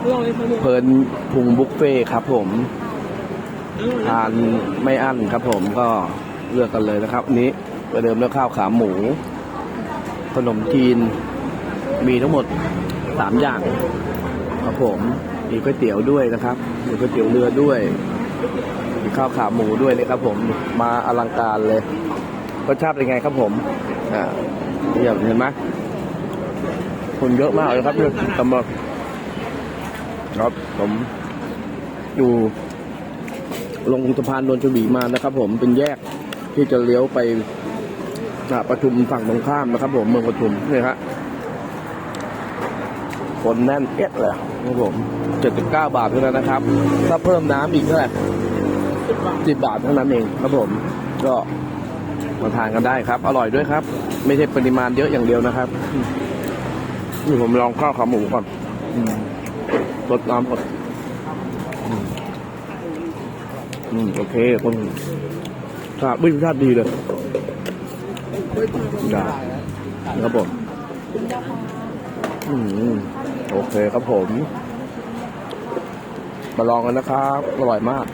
เพลินพุงบุฟเฟ่ครับผมทานไม่อั้นครับผมก็เลือกกันเลยนะครับนี้ประเดิมด้วยข้าวขาหมู ขนมจีน มีทั้งหมดสามอย่าง ครับผมมีก๋วยเตี๋ยวด้วยนะครับมีก๋วยเตี๋ยวเรือด้วยมีข้าวขาหมูด้วยเลยครับ ผมมาอลังการเลยรสชาติเป็นไงครับผมอ่าเยี่ยมเห็นไหมคนเยอะมากเลยครับเนี่ยสำหรับ ครับผมอยู่ลงสะพานนนทบีมานะครับ ผมเป็นแยกที่จะเลี้ยวไปอ่าปทุมฝั่งตรงข้ามนะครับ ผมเมืองปทุมนี่ครับคนแน่นเอียดเลยครับผมเจ็ดสิบเก้าบาทเท่านั้นนะครับ ถ้าเพิ่มน้ำอีกเท่าไหร่สิบบาทเท่านั้นเองครับผม ก็มาทานกันได้ครับ อร่อยด้วยครับ ไม่ใช่ปริมาณเยอะอย่างเดียวนะครับนี่ผมลองข้าวขาหมูก่อนอื รสน้ำก่อนอืม โอเค คนชาติไม่รสชาติดีเลยได้ครับผมอืม โอเคครับผม มาลองกันนะครับ อร่อยมาก